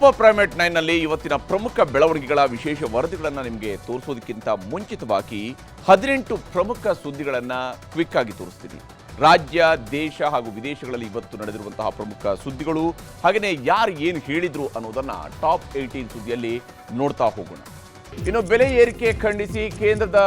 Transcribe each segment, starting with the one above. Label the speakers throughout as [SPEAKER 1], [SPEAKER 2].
[SPEAKER 1] Super primate ನೈನ್ನಲ್ಲಿ ಇವತ್ತಿನ ಪ್ರಮುಖ ಬೆಳವಣಿಗೆಗಳ ವಿಶೇಷ ವರದಿಗಳನ್ನು ನಿಮಗೆ ತೋರಿಸೋದಕ್ಕಿಂತ ಮುಂಚಿತವಾಗಿ ಹದಿನೆಂಟು ಪ್ರಮುಖ ಸುದ್ದಿಗಳನ್ನು ಕ್ವಿಕ್ ಆಗಿ ತೋರಿಸ್ತೀನಿ. ರಾಜ್ಯ, ದೇಶ ಹಾಗೂ ವಿದೇಶಗಳಲ್ಲಿ ಇವತ್ತು ನಡೆದಿರುವಂತಹ ಪ್ರಮುಖ ಸುದ್ದಿಗಳು ಹಾಗೆಯೇ ಯಾರು ಏನು ಹೇಳಿದ್ರು ಅನ್ನೋದನ್ನ ಟಾಪ್ ಏಯ್ಟೀನ್ ಸುದ್ದಿಯಲ್ಲಿ ನೋಡ್ತಾ ಹೋಗೋಣ. ಇನ್ನು ಬೆಲೆ ಏರಿಕೆ ಖಂಡಿಸಿ ಕೇಂದ್ರದ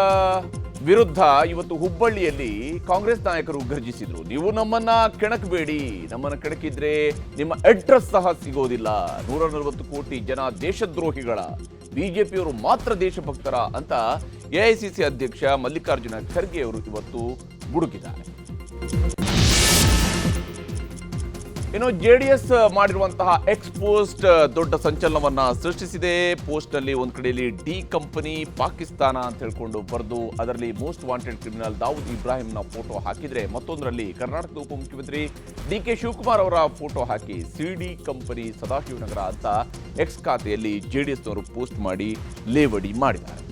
[SPEAKER 1] ವಿರುದ್ಧ ಇವತ್ತು ಹುಬ್ಬಳ್ಳಿಯಲ್ಲಿ ಕಾಂಗ್ರೆಸ್ ನಾಯಕರು ಗರ್ಜಿಸಿದ್ರು. ನೀವು ನಮ್ಮನ್ನ ಕೆಣಕಬೇಡಿ. ನಮ್ಮನ್ನ ಕೆಣಕಿದ್ರೆ ನಿಮ್ಮ ಅಡ್ರೆಸ್ ಸಹ ಸಿಗೋದಿಲ್ಲ. ನೂರ ನಲವತ್ತು ಕೋಟಿ ಜನ ದೇಶದ್ರೋಹಿಗಳ. ಬಿಜೆಪಿಯವರು ಮಾತ್ರ ದೇಶಭಕ್ತರ ಅಂತ ಎಐಸಿಸಿ ಅಧ್ಯಕ್ಷ ಮಲ್ಲಿಕಾರ್ಜುನ ಖರ್ಗೆ ಅವರು ಇವತ್ತು ಗುಡುಕಿದ್ದಾರೆ ಇನ್ನು ಜೆ ಡಿ ಎಸ್ ಮಾಡಿರುವಂತಹ ಎಕ್ಸ್ ಪೋಸ್ಟ್ ದೊಡ್ಡ ಸಂಚಲನವನ್ನ ಸೃಷ್ಟಿಸಿದೆ. ಪೋಸ್ಟ್ನಲ್ಲಿ ಒಂದ್ ಕಡೆಯಲ್ಲಿ ಡಿ ಕಂಪನಿ ಪಾಕಿಸ್ತಾನ ಅಂತ ಹೇಳ್ಕೊಂಡು ಬರೆದು, ಅದರಲ್ಲಿ ಮೋಸ್ಟ್ ವಾಂಟೆಡ್ ಕ್ರಿಮಿನಲ್ ದಾವೂದ್ ಇಬ್ರಾಹಿಂನ ಫೋಟೋ ಹಾಕಿದ್ರೆ ಮತ್ತೊಂದರಲ್ಲಿ ಕರ್ನಾಟಕದ ಉಪಮುಖ್ಯಮಂತ್ರಿ ಡಿ ಕೆ ಶಿವಕುಮಾರ್ ಅವರ ಫೋಟೋ ಹಾಕಿ ಸಿ ಡಿ ಕಂಪನಿ ಸದಾಶಿವನಗರ ಅಂತ ಎಕ್ಸ್ ಖಾತೆಯಲ್ಲಿ ಜೆ ಡಿ ಎಸ್ನವರು ಪೋಸ್ಟ್ ಮಾಡಿ, ಲೇವಡಿ ಮಾಡಿದ್ದಾರೆ.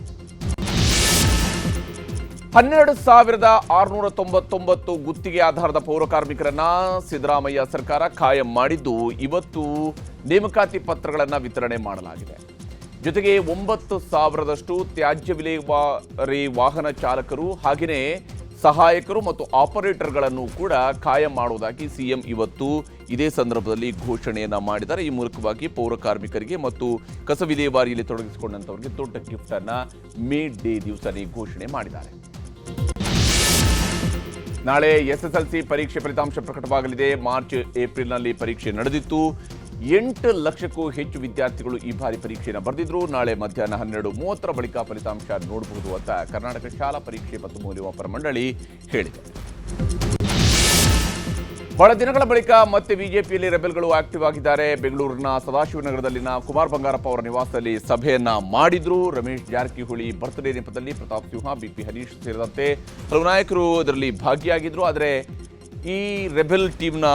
[SPEAKER 1] ಹನ್ನೆರಡು ಸಾವಿರದ ಆರುನೂರ ತೊಂಬತ್ತೊಂಬತ್ತು ಗುತ್ತಿಗೆ ಆಧಾರದ ಪೌರ ಕಾರ್ಮಿಕರನ್ನ ಸಿದ್ದರಾಮಯ್ಯ ಸರ್ಕಾರ ಕಾಯಂ ಮಾಡಿದ್ದು ಇವತ್ತು ನೇಮಕಾತಿ ಪತ್ರಗಳನ್ನು ವಿತರಣೆ ಮಾಡಲಾಗಿದೆ. ಜೊತೆಗೆ ಒಂಬತ್ತು ಸಾವಿರದಷ್ಟು ತ್ಯಾಜ್ಯ ವಿಲೇವಾರಿ ವಾಹನ ಚಾಲಕರು ಹಾಗೆಯೇ ಸಹಾಯಕರು ಮತ್ತು ಆಪರೇಟರ್ಗಳನ್ನು ಕೂಡ ಕಾಯಂ ಮಾಡುವುದಾಗಿ ಸಿಎಂ ಇವತ್ತು ಇದೇ ಸಂದರ್ಭದಲ್ಲಿ ಘೋಷಣೆಯನ್ನ ಮಾಡಿದ್ದಾರೆ. ಈ ಮೂಲಕವಾಗಿ ಪೌರ ಕಾರ್ಮಿಕರಿಗೆ ಮತ್ತು ಕಸ ವಿಲೇವಾರಿಯಲ್ಲಿ ತೊಡಗಿಸಿಕೊಂಡಂತವರಿಗೆ ದೊಡ್ಡ ಗಿಫ್ಟನ್ನು ಮೇ ಡೇ ದಿವಸನೇ ಘೋಷಣೆ ಮಾಡಿದ್ದಾರೆ. ನಾಳೆ ಎಸ್ಎಸ್ಎಲ್ಸಿ ಪರೀಕ್ಷೆ ಫಲಿತಾಂಶ ಪ್ರಕಟವಾಗಲಿದೆ. ಮಾರ್ಚ್, ಏಪ್ರಿಲ್ನಲ್ಲಿ ಪರೀಕ್ಷೆ ನಡೆದಿತ್ತು. ಎಂಟು ಲಕ್ಷಕ್ಕೂ ಹೆಚ್ಚು ವಿದ್ಯಾರ್ಥಿಗಳು ಈ ಬಾರಿ ಪರೀಕ್ಷೆಯನ್ನು ಬರೆದಿದ್ರು. ನಾಳೆ ಮಧ್ಯಾಹ್ನ ಹನ್ನೆರಡು ಮೂವತ್ತರ ಬಳಿಕ ಫಲಿತಾಂಶ ನೋಡಬಹುದು ಅಂತ ಕರ್ನಾಟಕ ಶಾಲಾ ಪರೀಕ್ಷೆ ಮತ್ತು ಮೌಲ್ಯಮಾಪನ ಮಂಡಳಿ ಹೇಳಿದೆ. ಬಹಳ ದಿನಗಳ ಬಳಿಕ ಮತ್ತೆ ಬಿಜೆಪಿಯಲ್ಲಿ ರೆಬೆಲ್ಗಳು ಆಕ್ಟಿವ್ ಆಗಿದ್ದಾರೆ. ಬೆಂಗಳೂರಿನ ಸದಾಶಿವನಗರದಲ್ಲಿನ ಕುಮಾರ್ ಬಂಗಾರಪ್ಪ ಅವರ ನಿವಾಸದಲ್ಲಿ ಸಭೆಯನ್ನ ಮಾಡಿದ್ರು. ರಮೇಶ್ ಜಾರಕಿಹೊಳಿ ಬರ್ತ್ಡೇ ನೆಪದಲ್ಲಿ ಪ್ರತಾಪ್ ಸಿಂಹ, ಬಿಪಿ ಹರೀಶ್ ಸೇರಿದಂತೆ ಹಲವು ನಾಯಕರು ಇದರಲ್ಲಿ ಭಾಗಿಯಾಗಿದ್ರು. ಆದರೆ ಈ ರೆಬೆಲ್ ಟೀಮ್ನ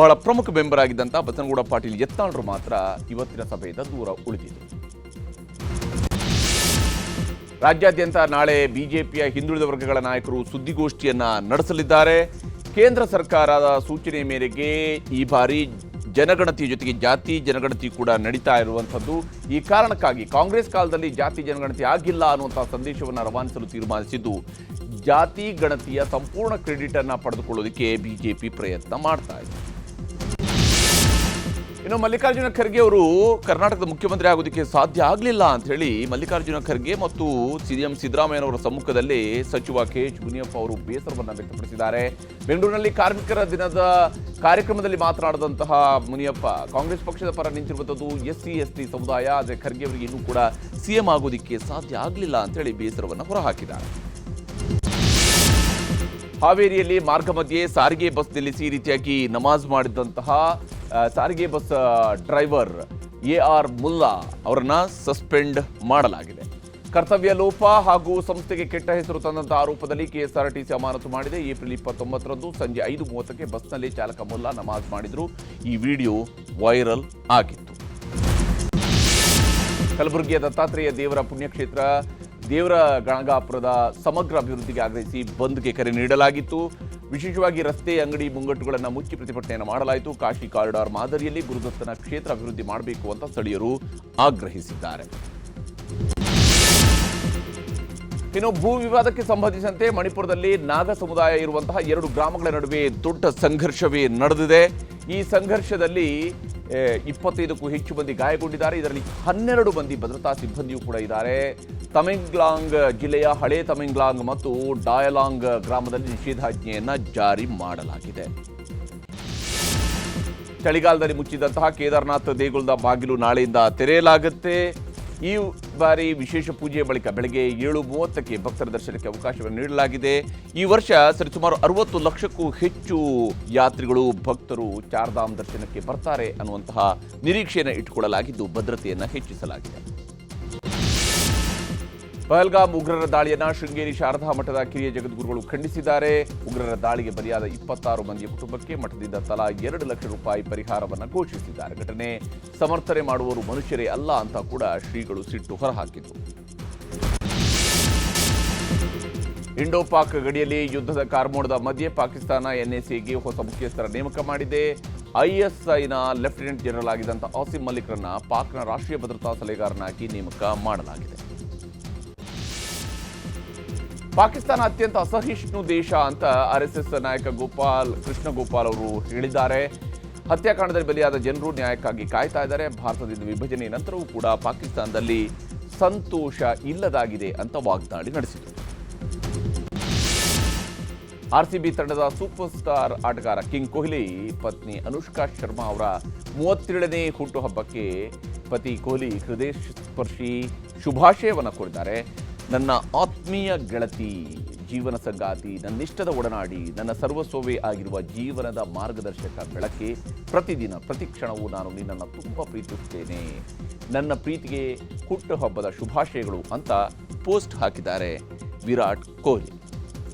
[SPEAKER 1] ಬಹಳ ಪ್ರಮುಖ ಮೆಂಬರ್ ಆಗಿದ್ದಂಥ ಬಸನಗೌಡ ಪಾಟೀಲ್ ಎತ್ತಾಳರು ಮಾತ್ರ ಇವತ್ತಿನ ಸಭೆಯಿಂದ ದೂರ ಉಳಿದಿದ್ರು. ರಾಜ್ಯಾದ್ಯಂತ ನಾಳೆ ಬಿಜೆಪಿಯ ಹಿಂದುಳಿದ ವರ್ಗಗಳ ನಾಯಕರು ಸುದ್ದಿಗೋಷ್ಠಿಯನ್ನ ನಡೆಸಲಿದ್ದಾರೆ. ಕೇಂದ್ರ ಸರ್ಕಾರದ ಸೂಚನೆ ಮೇರೆಗೆ ಈ ಬಾರಿ ಜನಗಣತಿ ಜೊತೆಗೆ ಜಾತಿ ಜನಗಣತಿ ಕೂಡ ನಡೀತಾ ಇರುವಂಥದ್ದು. ಈ ಕಾರಣಕ್ಕಾಗಿ ಕಾಂಗ್ರೆಸ್ ಕಾಲದಲ್ಲಿ ಜಾತಿ ಜನಗಣತಿ ಆಗಿಲ್ಲ ಅನ್ನುವಂಥ ಸಂದೇಶವನ್ನು ರವಾನಿಸಲು ತೀರ್ಮಾನಿಸಿದ್ದು. ಜಾತಿ ಗಣತಿಯ ಸಂಪೂರ್ಣ ಕ್ರೆಡಿಟ್ ಅನ್ನು ಪಡೆದುಕೊಳ್ಳೋದಕ್ಕೆ ಬಿಜೆಪಿ ಪ್ರಯತ್ನ ಮಾಡ್ತಾ ಇದೆ. ಇನ್ನು ಮಲ್ಲಿಕಾರ್ಜುನ ಖರ್ಗೆ ಅವರು ಕರ್ನಾಟಕದ ಮುಖ್ಯಮಂತ್ರಿ ಆಗೋದಕ್ಕೆ ಸಾಧ್ಯ ಆಗಲಿಲ್ಲ ಅಂತ ಹೇಳಿ ಮಲ್ಲಿಕಾರ್ಜುನ ಖರ್ಗೆ ಮತ್ತು ಸಿಎಂ ಸಿದ್ದರಾಮಯ್ಯನವರ ಸಮ್ಮುಖದಲ್ಲಿ ಸಚಿವ ಕೆ ಎಚ್ ಮುನಿಯಪ್ಪ ಅವರು ಬೇಸರವನ್ನು ವ್ಯಕ್ತಪಡಿಸಿದ್ದಾರೆ. ಬೆಂಗಳೂರಿನಲ್ಲಿ ಕಾರ್ಮಿಕರ ದಿನದ ಕಾರ್ಯಕ್ರಮದಲ್ಲಿ ಮಾತನಾಡಿದಂತಹ ಮುನಿಯಪ್ಪ ಕಾಂಗ್ರೆಸ್ ಪಕ್ಷದ ಪರ ನಿಂತಿರುವಂಥದ್ದು ಎಸ್ ಸಿ ಎಸ್ ಟಿ ಸಮುದಾಯ ಆದರೆ ಖರ್ಗೆ ಅವರಿಗೆ ಇನ್ನೂ ಕೂಡ ಸಿಎಂ ಆಗೋದಕ್ಕೆ ಸಾಧ್ಯ ಆಗಲಿಲ್ಲ ಅಂತ ಹೇಳಿ ಬೇಸರವನ್ನು ಹೊರಹಾಕಿದ್ದಾರೆ. ಹಾವೇರಿಯಲ್ಲಿ ಮಾರ್ಗ ಮಧ್ಯೆ ಸಾರಿಗೆ ಬಸ್ ನಿಲ್ಲಿಸಿ ಈ ರೀತಿಯಾಗಿ ನಮಾಜ್ ಮಾಡಿದಂತಹ ಆ, ಸಾರಿಗೆ bus driver A R Mulla ಅವರನ್ನ ಸಸ್ಪೆಂಡ್ ಮಾಡಲಾಗಿದೆ. ಕರ್ತವ್ಯ ಲೋಪ ಹಾಗೂ ಸಂಸ್ಥೆಗೆ ಕೆಟ್ಟ ಹೆಸರು ತಂದಂತಹ ಆರೋಪದಲ್ಲಿ ಕೆಎಸ್ಆರ್ಟಿಸಿ ಅಮಾನತು ಮಾಡಿದೆ. ಏಪ್ರಿಲ್ ಇಪ್ಪತ್ತೊಂಬತ್ತರಂದು ಸಂಜೆ ಐದು ಮೂವತ್ತಕ್ಕೆ ಬಸ್ನಲ್ಲಿ ಚಾಲಕ ಮುಲ್ಲಾ ನಮಾಜ್ ಮಾಡಿದ್ರು. ಈ ವಿಡಿಯೋ ವೈರಲ್ ಆಗಿತ್ತು. ಕಲಬುರಗಿಯ ದತ್ತಾತ್ರೇಯ ದೇವರ ಪುಣ್ಯಕ್ಷೇತ್ರ, ದೇವರ ಗಣಗಾಪುರದ ಸಮಗ್ರ ಅಭಿವೃದ್ಧಿಗೆ ಆಗ್ರಹಿಸಿ ಬಂದ್ಗೆ ಕರೆ ನೀಡಲಾಗಿತ್ತು. ವಿಶೇಷವಾಗಿ ರಸ್ತೆ, ಅಂಗಡಿ ಮುಂಗಟ್ಟುಗಳನ್ನು ಮುಚ್ಚಿ ಪ್ರತಿಭಟನೆಯನ್ನು ಮಾಡಲಾಯಿತು. ಕಾಶಿ ಕಾರಿಡಾರ್ ಮಾದರಿಯಲ್ಲಿ ಗುರುದತ್ತನ ಕ್ಷೇತ್ರ ಅಭಿವೃದ್ಧಿ ಮಾಡಬೇಕು ಅಂತ ಸ್ಥಳೀಯರು ಆಗ್ರಹಿಸಿದ್ದಾರೆ. ಇನ್ನು ಭೂ ವಿವಾದಕ್ಕೆ ಸಂಬಂಧಿಸಿದಂತೆ ಮಣಿಪುರದಲ್ಲಿ ನಾಗ ಸಮುದಾಯ ಇರುವಂತಹ ಎರಡು ಗ್ರಾಮಗಳ ನಡುವೆ ದೊಡ್ಡ ಸಂಘರ್ಷವೇ ನಡೆದಿದೆ. ಈ ಸಂಘರ್ಷದಲ್ಲಿ ಇಪ್ಪತ್ತೈದಕ್ಕೂ ಹೆಚ್ಚು ಮಂದಿ ಗಾಯಗೊಂಡಿದ್ದಾರೆ. ಇದರಲ್ಲಿ ಹನ್ನೆರಡು ಮಂದಿ ಭದ್ರತಾ ಸಿಬ್ಬಂದಿಯೂ ಕೂಡ ಇದ್ದಾರೆ. ತಮೆಂಗ್ಲಾಂಗ್ ಜಿಲ್ಲೆಯ ಹಳೆ ತಮೆಂಗ್ಲಾಂಗ್ ಮತ್ತು ಡಾಯಲಾಂಗ್ ಗ್ರಾಮದಲ್ಲಿ ನಿಷೇಧಾಜ್ಞೆಯನ್ನು ಜಾರಿ ಮಾಡಲಾಗಿದೆ. ಚಳಿಗಾಲದಲ್ಲಿ ಮುಚ್ಚಿದಂತಹ ಕೇದಾರ್ನಾಥ್ ದೇಗುಲದ ಬಾಗಿಲು ನಾಳೆಯಿಂದ ತೆರೆಯಲಾಗುತ್ತೆ. ಈ ಬಾರಿ ವಿಶೇಷ ಪೂಜೆಯ ಬಳಿಕ ಬೆಳಗ್ಗೆ ಏಳು ಮೂವತ್ತಕ್ಕೆ ಭಕ್ತರ ದರ್ಶನಕ್ಕೆ ಅವಕಾಶವನ್ನು ನೀಡಲಾಗಿದೆ. ಈ ವರ್ಷ ಸರಿಸುಮಾರು ಅರವತ್ತು ಲಕ್ಷಕ್ಕೂ ಹೆಚ್ಚು ಯಾತ್ರಿಗಳು, ಭಕ್ತರು ಚಾರ್ಧಾಮ್ ದರ್ಶನಕ್ಕೆ ಬರ್ತಾರೆ ಅನ್ನುವಂತಹ ನಿರೀಕ್ಷೆಯನ್ನು ಇಟ್ಟುಕೊಳ್ಳಲಾಗಿದ್ದು, ಭದ್ರತೆಯನ್ನು ಹೆಚ್ಚಿಸಲಾಗಿದೆ. ಪಹಲ್ಗಾಮ್ ಉಗ್ರರ ದಾಳಿಯನ್ನು ಶೃಂಗೇರಿ ಶಾರದಾ ಮಠದ ಕಿರಿಯ ಜಗದ್ಗುರುಗಳು ಖಂಡಿಸಿದ್ದಾರೆ. ಉಗ್ರರ ದಾಳಿಗೆ ಬಲಿಯಾದ ಇಪ್ಪತ್ತಾರು ಮಂದಿಯ ಕುಟುಂಬಕ್ಕೆ ಮಠದಿಂದ ತಲಾ ಎರಡು ಲಕ್ಷ ರೂಪಾಯಿ ಪರಿಹಾರವನ್ನು ಘೋಷಿಸಿದ್ದಾರೆ. ಘಟನೆ ಸಮರ್ಥನೆ ಮಾಡುವವರು ಮನುಷ್ಯರೇ ಅಲ್ಲ ಅಂತ ಕೂಡ ಶ್ರೀಗಳು ಸಿಟ್ಟು ಹೊರಹಾಕಿದರು. ಇಂಡೋ ಪಾಕ್ ಗಡಿಯಲ್ಲಿ ಯುದ್ಧದ ಕಾರ್ಮೋಡದ ಮಧ್ಯೆ ಪಾಕಿಸ್ತಾನ ಎನ್ಎಸಿಗೆ ಹೊಸ ಮುಖ್ಯಸ್ಥರ ನೇಮಕ ಮಾಡಿದೆ. ಐಎಸ್ಐನ ಲೆಫ್ಟಿನೆಂಟ್ ಜನರಲ್ ಆಗಿದ್ದಂಥ ಆಸಿಮ್ ಮಲಿಕ್ರನ್ನ ಪಾಕ್ನ ರಾಷ್ಟ್ರೀಯ ಭದ್ರತಾ ಸಲಹೆಗಾರನಾಗಿ ನೇಮಕ ಮಾಡಲಾಗಿದೆ. ಪಾಕಿಸ್ತಾನ ಅತ್ಯಂತ ಅಸಹಿಷ್ಣು ದೇಶ ಅಂತ ಆರ್ ನಾಯಕ ಗೋಪಾಲ್, ಕೃಷ್ಣ ಗೋಪಾಲ್ ಅವರು ಹೇಳಿದ್ದಾರೆ. ಹತ್ಯಾಕಾಂಡದಲ್ಲಿ ಬಲಿಯಾದ ಜನರು ನ್ಯಾಯಕ್ಕಾಗಿ ಕಾಯ್ತಾ ಇದ್ದಾರೆ. ಭಾರತದಿಂದ ವಿಭಜನೆ ನಂತರವೂ ಕೂಡ ಪಾಕಿಸ್ತಾನದಲ್ಲಿ ಸಂತೋಷ ಇಲ್ಲದಾಗಿದೆ ಅಂತ ವಾಗ್ದಾಳಿ ನಡೆಸಿದರು. ಆರ್ಸಿಬಿ ತಂಡದ ಸೂಪರ್ ಸ್ಟಾರ್ ಆಟಗಾರ ಕಿಂಗ್ ಕೊಹ್ಲಿ, ಪತ್ನಿ ಅನುಷ್ಕಾ ಶರ್ಮಾ ಅವರ ಮೂವತ್ತೇಳನೇ ಹುಟ್ಟುಹಬ್ಬಕ್ಕೆ ಪತಿ ಕೊಹ್ಲಿ ಹೃದಯ ಸ್ಪರ್ಶಿ ಶುಭಾಶಯವನ್ನು ಕೋರಿದ್ದಾರೆ. ನನ್ನ ಆತ್ಮೀಯ ಗೆಳತಿ, ಜೀವನ ಸಂಗಾತಿ, ನನ್ನಿಷ್ಟದ ಒಡನಾಡಿ, ನನ್ನ ಸರ್ವಸ್ವವೇ ಆಗಿರುವ ಜೀವನದ ಮಾರ್ಗದರ್ಶಕ ಬೆಳಕೆ ಪ್ರತಿದಿನ, ಪ್ರತಿ ಕ್ಷಣವೂ ನಾನು ನಿನ್ನನ್ನು ತುಂಬ ಪ್ರೀತಿಸುತ್ತೇನೆ. ನನ್ನ ಪ್ರೀತಿಗೆ ಹುಟ್ಟುಹಬ್ಬದ ಶುಭಾಶಯಗಳು ಅಂತ ಪೋಸ್ಟ್ ಹಾಕಿದ್ದಾರೆ ವಿರಾಟ್ ಕೊಹ್ಲಿ.